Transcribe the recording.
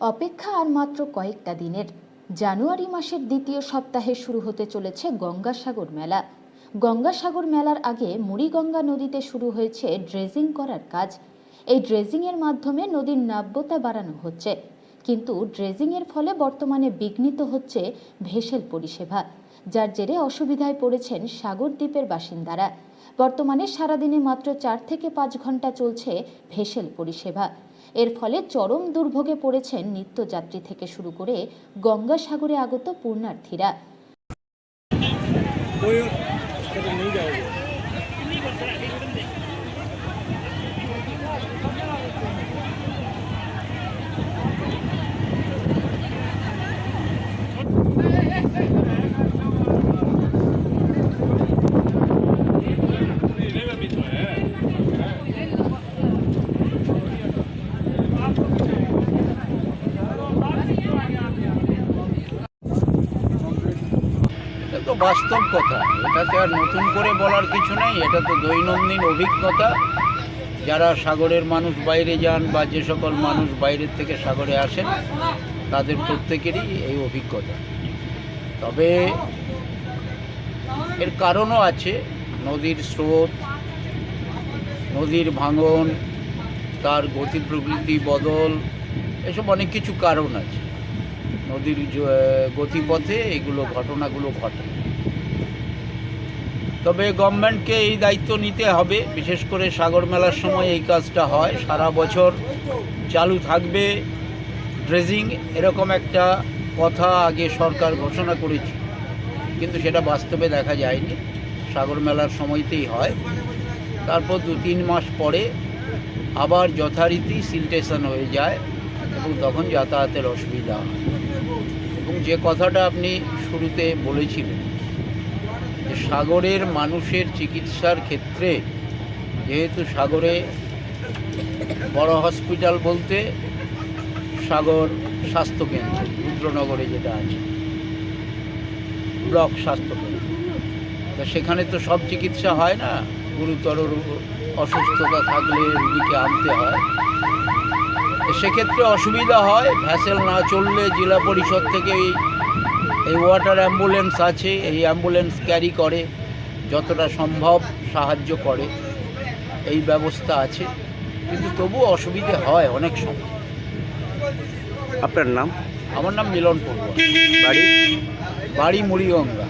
অপেক্ষা আর মাত্র কয়েকটা দিনের। জানুয়ারি মাসের দ্বিতীয় সপ্তাহে শুরু হতে চলেছে গঙ্গাসাগর মেলা। গঙ্গাসাগর মেলার আগে মুড়িগঙ্গা নদীতে শুরু হয়েছে ড্রেজিং করার কাজ। এই ড্রেজিংয়ের মাধ্যমে নদীর নাব্যতা বাড়ানো হচ্ছে। কিন্তু ড্রেজিংয়ের ফলে বর্তমানে বিঘ্নিত হচ্ছে ভেসেল পরিষেবা, যার জেরে অসুবিধায় পড়েছেন সাগরদ্বীপের বাসিন্দারা। বর্তমানে সারাদিনে মাত্র চার থেকে পাঁচ ঘণ্টা চলছে ভেসেল পরিষেবা। এর ফলে চরম দুর্ভোগে পড়েছেন নিত্যযাত্রী থেকে শুরু করে গঙ্গাসাগরে আগত পূর্ণার্থীরা। তো বাস্তব কথা। এটাতে আর নতুন করে বলার কিছু নেই, এটা তো দৈনন্দিন অভিজ্ঞতা। যারা সাগরের মানুষ বাইরে যান বা যে সকল মানুষ বাইরের থেকে সাগরে আসেন, তাদের প্রত্যেকেরই এই অভিজ্ঞতা। তবে এর কারণও আছে, নদীর স্রোত, নদীর ভাঙন, তার গতি প্রকৃতি বদল, এসব অনেক কিছু কারণ আছে। নদীর গতিপথে এগুলো, ঘটনাগুলো ঘটে। তবে গভর্নমেন্টকে এই দায়িত্ব নিতে হবে। বিশেষ করে সাগর মেলার সময় এই কাজটা হয়। সারা বছর চালু থাকবে ড্রেজিং। এরকম একটা কথা আগে সরকার ঘোষণা করেছে। কিন্তু সেটা বাস্তবে দেখা যায়নি। সাগর মেলার সময়তেই হয়। তারপর দু তিন মাস পরে আবার যথারীতি সিলটেশন হয়ে যায় এবং তখন যাতায়াতের অসুবিধা হয়। এবং যে কথাটা আপনি শুরুতে বলেছিলেন যে সাগরের মানুষের চিকিৎসার ক্ষেত্রে, যেহেতু সাগরে বড় হসপিটাল বলতে সাগর স্বাস্থ্যকেন্দ্র, রুদ্রনগরে যেটা আছে। ব্লক স্বাস্থ্যকেন্দ্র। তা সেখানে তো সব চিকিৎসা হয় না? গুরুতর অসুস্থতা থাকলে রুগীকে আনতে হয়। সেক্ষেত্রে অসুবিধা হয়, ভ্যাসেল না চললে জেলা পরিষদ থেকে এই এই ওয়াটার অ্যাম্বুলেন্স আছে এই অ্যাম্বুলেন্স ক্যারি করে যতটা সম্ভব সাহায্য করে এই ব্যবস্থা আছে। কিন্তু তবু অসুবিধে হয় অনেক সময়। আপনার নাম? আমার নাম মিলন পড়ুয়া বাড়ি? বাড়ি মুড়িগঙ্গা।